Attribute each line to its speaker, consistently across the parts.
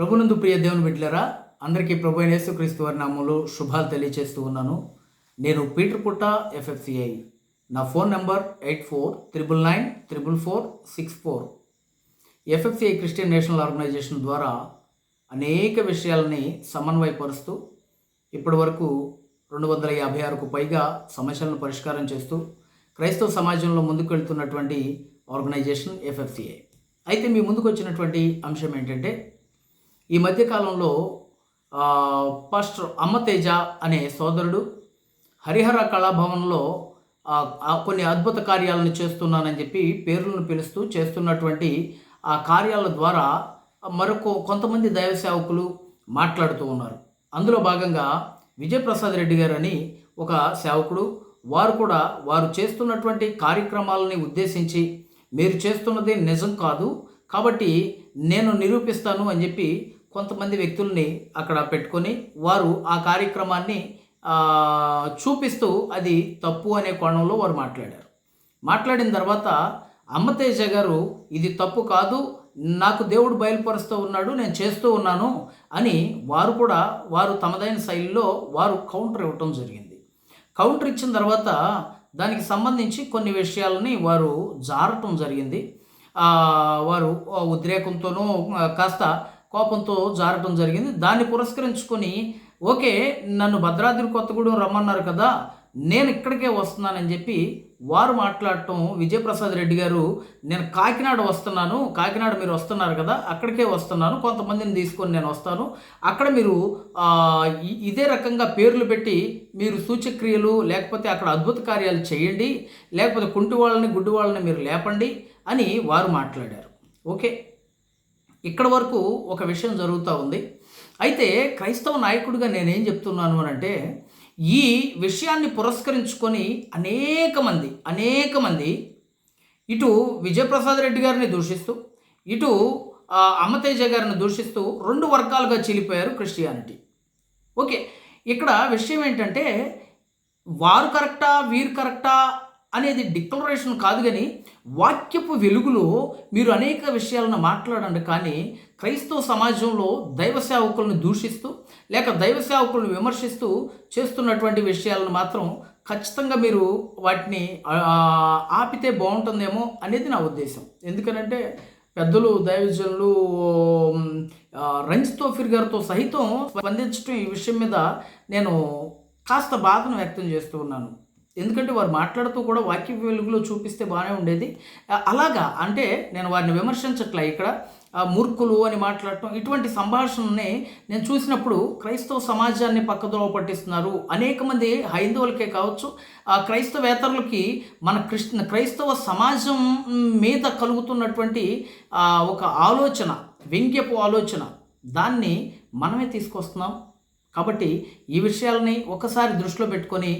Speaker 1: ప్రభునందు ప్రియ దేవుని బిడ్డలరా అందరికీ ప్రభు అయిన యేసుక్రీస్తు వారి నామంలో శుభాలు తెలియజేస్తూ ఉన్నాను. నేను పీటర్ పుట్ట ఎఫ్ఎఫ్సిఐ. నా phone number eight four triple nine triple four six four. FFCI Christian National Organisation ద్వారా అనేక విషయాలని సమన్వయపరుస్తూ ఇప్పటి వరకు రెండు వందల యాభై ఆరుకు పైగా సమస్యలను పరిష్కారం చేస్తూ క్రైస్తవ సమాజంలో ముందుకు వెళ్తున్నటువంటి ఆర్గనైజేషన్ ఎఫ్ఎఫ్సిఐ. అయితే మీ ముందుకు వచ్చినటువంటి అంశం ఏంటంటే ఈ మధ్యకాలంలో పాస్టర్ అమ్మతేజ అనే సోదరుడు హరిహర కళాభవన్లో ఆ, కొన్ని అద్భుత కార్యాలను చేస్తున్నానని చెప్పి పేర్లను పిలుస్తూ చేస్తున్నటువంటి ఆ కార్యాల ద్వారా మరొక కొంతమంది దైవ సేవకులు మాట్లాడుతూ ఉన్నారు. అందులో భాగంగా విజయప్రసాద్ రెడ్డి గారు అని ఒక సేవకుడు వారు కూడా వారు చేస్తున్నటువంటి కార్యక్రమాలని ఉద్దేశించి మీరు చేస్తున్నది నిజం కాదు కాబట్టి నేను నిరూపిస్తాను అని చెప్పి కొంతమంది వ్యక్తుల్ని అక్కడ పెట్టుకొని వారు ఆ కార్యక్రమాన్ని చూపిస్తూ అది తప్పు అనే కోణంలో వారు మాట్లాడారు. మాట్లాడిన తర్వాత అమ్మతేజ గారు ఇది తప్పు కాదు నాకు దేవుడు బయలుపరుస్తూ ఉన్నాడు నేను చేస్తూ ఉన్నాను అని వారు కూడా వారు తమదైన శైలిలో వారు కౌంటర్ ఇవ్వటం జరిగింది. కౌంటర్ ఇచ్చిన తర్వాత దానికి సంబంధించి కొన్ని విషయాలని వారు జారటం జరిగింది. వారు ఉద్రేకంతోనూ కాస్త కోపంతో జారటం జరిగింది. దాన్ని పురస్కరించుకొని ఓకే నన్ను భద్రాద్రి కొత్తగూడెం రమ్మన్నారు కదా నేను ఇక్కడికే వస్తున్నానని చెప్పి వారు మాట్లాడటం విజయప్రసాద్ రెడ్డి గారు నేను కాకినాడ వస్తున్నాను కాకినాడ మీరు వస్తున్నారు కదా అక్కడికే వస్తున్నాను కొంతమందిని తీసుకొని నేను వస్తాను. అక్కడ మీరు ఇదే రకంగా పేర్లు పెట్టి మీరు సూచక్రియలు లేకపోతే అక్కడ అద్భుత కార్యాలు చేయండి లేకపోతే కుంటి వాళ్ళని గుడ్డి వాళ్ళని మీరు లేపండి అని వారు మాట్లాడారు. ఓకే? ఇక్కడ వరకు ఒక విషయం జరుగుతూ ఉంది. అయితే క్రైస్తవ నాయకుడిగా నేనేం చెప్తున్నాను అని అంటే ఈ విషయాన్ని పురస్కరించుకొని అనేక మంది అనేక మంది ఇటు విజయప్రసాద్ రెడ్డి గారిని దూషిస్తూ ఇటు అమ్మతేజ గారిని దూషిస్తూ రెండు వర్గాలుగా చీలిపోయారు క్రిస్టియానిటీ. ఓకే ఇక్కడ విషయం ఏంటంటే వారు కరెక్టా వీరు కరెక్టా అనేది డిక్లరేషన్ కాదు కానీ వాక్యపు వెలుగులో మీరు అనేక విషయాలను మాట్లాడండి. కానీ క్రైస్తవ సమాజంలో దైవ సేవకులను దూషిస్తూ లేక దైవ సేవకులను విమర్శిస్తూ చేస్తున్నటువంటి విషయాలను మాత్రం ఖచ్చితంగా మీరు వాటిని ఆపితే బాగుంటుందేమో అనేది నా ఉద్దేశం. ఎందుకనంటే పెద్దలు దైవజనులు ఉమ్, రంజిత్ తోఫిర్ గారితో సహితం స్పందించడం ఈ విషయం మీద నేను కాస్త బాధను వ్యక్తం చేస్తూ ఉన్నాను. ఎందుకంటే వారు మాట్లాడుతూ కూడా వాక్య వెలుగులో చూపిస్తే బాగానే ఉండేది. అలాగా అంటే నేను వారిని విమర్శించట్లే ఇక్కడ. మూర్ఖులు అని మాట్లాడటం ఇటువంటి సంభాషణని నేను చూసినప్పుడు క్రైస్తవ సమాజాన్ని పక్కదోవ పట్టిస్తున్నారు. అనేక మంది హైందవులకే కావచ్చు ఆ క్రైస్తవేతరులకి మన క్రిస్ క్రైస్తవ సమాజం మీద కలుగుతున్నటువంటి ఒక ఆలోచన వ్యంగ్యపు ఆలోచన దాన్ని మనమే తీసుకొస్తున్నాం. కాబట్టి ఈ విషయాలని ఒకసారి దృష్టిలో పెట్టుకొని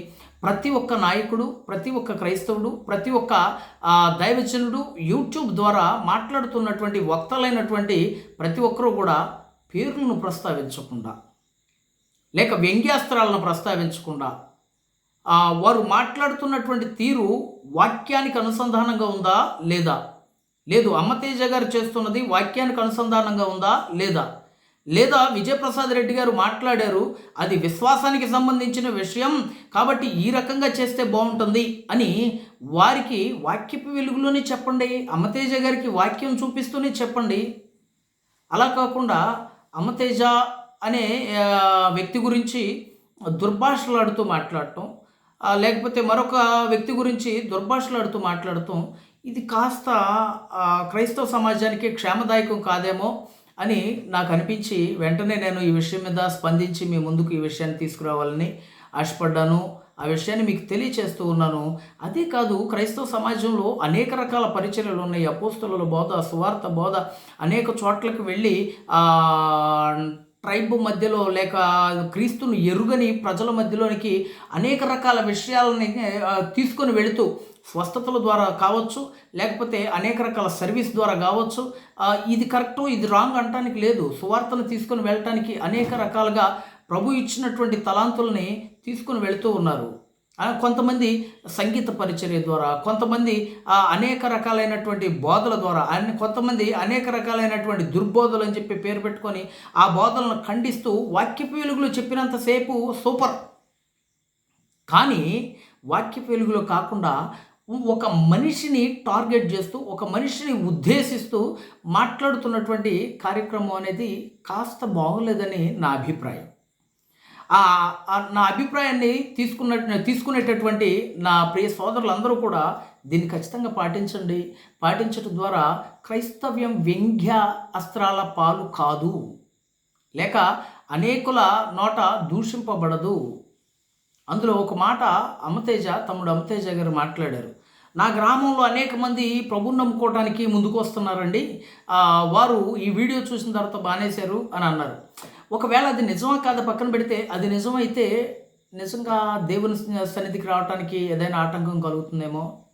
Speaker 1: ప్రతి ఒక్క నాయకుడు ప్రతి ఒక్క క్రైస్తవుడు ప్రతి ఒక్క దైవజనుడు యూట్యూబ్ ద్వారా మాట్లాడుతున్నటువంటి వక్తలైనటువంటి ప్రతి ఒక్కరూ కూడా పేర్లను ప్రస్తావించకుండా లేక వ్యంగ్యాస్త్రాలను ప్రస్తావించకుండా వారు మాట్లాడుతున్నటువంటి తీరు వాక్యానికి అనుసంధానంగా ఉందా లేదా? లేదు అమ్మతేజ గారు చేస్తున్నది వాక్యానికి అనుసంధానంగా ఉందా లేదా? లేదా విజయప్రసాద్ రెడ్డి గారు మాట్లాడారు అది విశ్వాసానికి సంబంధించిన విషయం కాబట్టి ఈ రకంగా చేస్తే బాగుంటుంది అని వారికి వాక్యపు వెలుగులోనే చెప్పండి అమతేజ గారికి వాక్యం చూపిస్తూనే చెప్పండి. అలా కాకుండా అమతేజ అనే వ్యక్తి గురించి దుర్భాషలాడుతూ మాట్లాడటం లేకపోతే మరొక వ్యక్తి గురించి దుర్భాషలాడుతూ మాట్లాడటం ఇది కాస్త క్రైస్తవ సమాజానికి క్షేమదాయకం కాదేమో అని నాకు అనిపించి వెంటనే నేను ఈ విషయం మీద స్పందించి మీ ముందుకు ఈ విషయాన్ని తీసుకురావాలని ఆశపడ్డాను. ఆ విషయాన్ని మీకు తెలియచేస్తూ ఉన్నాను. అదే కాదు క్రైస్తవ సమాజంలో అనేక రకాల పరిచర్యలు ఉన్నాయి. అపోస్తుల బోధ సువార్త బోధ అనేక చోట్లకు వెళ్ళి ట్రైబ్ మధ్యలో లేక క్రీస్తును ఎరుగని ప్రజల మధ్యలోనికి అనేక రకాల విషయాలని తీసుకొని వెళుతూ స్వస్థతల ద్వారా కావచ్చు లేకపోతే అనేక రకాల సర్వీస్ ద్వారా కావచ్చు ఇది కరెక్టు ఇది రాంగ్ అంటానికి లేదు. సువార్తను తీసుకొని వెళ్ళటానికి అనేక రకాలుగా ప్రభు ఇచ్చినటువంటి తలాంతుల్ని తీసుకొని వెళుతూ ఉన్నారు. కొంతమంది సంగీత పరిచర్య ద్వారా కొంతమంది ఆ, అనేక రకాలైనటువంటి బోధల ద్వారా అన్ని కొంతమంది అనేక రకాలైనటువంటి దుర్బోధలు అని చెప్పి పేరు పెట్టుకొని ఆ బోధలను ఖండిస్తూ వాక్యపు వెలుగులు చెప్పినంతసేపు సూపర్. కానీ వాక్యపు వెలుగులో కాకుండా ఒక మనిషిని టార్గెట్ చేస్తూ ఒక మనిషిని ఉద్దేశిస్తూ మాట్లాడుతున్నటువంటి కార్యక్రమం అనేది కాస్త బాగోలేదని నా అభిప్రాయం. నా అభిప్రాయాన్ని తీసుకున్న తీసుకునేటటువంటి నా ప్రియ సోదరులందరూ కూడా దీన్ని ఖచ్చితంగా పాటించండి. పాటించడం ద్వారా క్రైస్తవ్యం వ్యంగ్య అస్త్రాల పాలు కాదు. లేక అనేకుల నోట దూషింపబడదు. అందులో ఒక మాట అమతేజ తమ్ముడు అమతేజ గారు మాట్లాడారు. నా గ్రామంలో అనేక మంది ప్రభుని నమ్ముకోవడానికి ముందుకు వస్తున్నారండి. వారు ఈ వీడియో చూసిన తర్వాత బానేశారు అని అన్నారు. ఒకవేళ అది నిజమా కాదా పక్కన పెడితే అది నిజమైతే నిజంగా దేవుని సన్నిధికి రావడానికి ఏదైనా ఆటంకం కలుగుతుందేమో?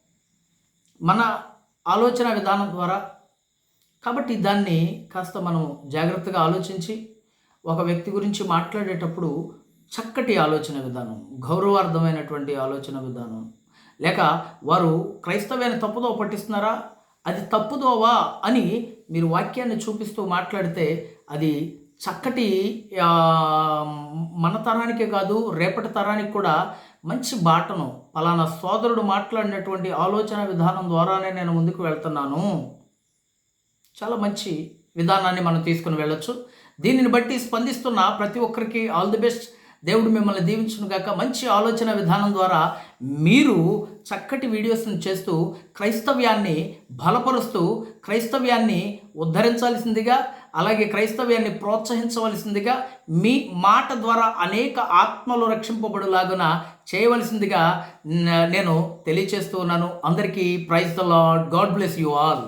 Speaker 1: మన ఆలోచన విధానం ద్వారా. కాబట్టి దాన్ని కాస్త మనం జాగ్రత్తగా ఆలోచించి ఒక వ్యక్తి గురించి మాట్లాడేటప్పుడు చక్కటి ఆలోచన విధానం గౌరవార్థమైనటువంటి ఆలోచన విధానం. లేక వారు క్రైస్తవ్యాన్ని తప్పుదో పట్టిస్తున్నారా? అది తప్పుదోవా అని మీరు వాక్యాన్ని చూపిస్తూ మాట్లాడితే అది చక్కటి మన తరానికే కాదు రేపటి తరానికి కూడా మంచి బాటను పలానా సోదరుడు మాట్లాడినటువంటి ఆలోచన విధానం ద్వారానే నేను ముందుకు వెళ్తున్నాను. చాలా మంచి విధానాన్ని మనం తీసుకుని వెళ్ళొచ్చు. దీనిని బట్టి స్పందిస్తున్న ప్రతి ఒక్కరికి ఆల్ ది బెస్ట్. దేవుడు మిమ్మల్ని దీవించును గాక. మంచి ఆలోచన విధానం ద్వారా మీరు చక్కటి వీడియోస్ని చేస్తూ క్రైస్తవ్యాన్ని బలపరుస్తూ క్రైస్తవ్యాన్ని ఉద్ధరించాల్సిందిగా అలాగే క్రైస్తవ్యాన్ని ప్రోత్సహించవలసిందిగా మీ మాట ద్వారా అనేక ఆత్మలు రక్షింపబడులాగున చేయవలసిందిగా నేను తెలియచేస్తూ ఉన్నాను. అందరికీ praise the Lord God bless you all.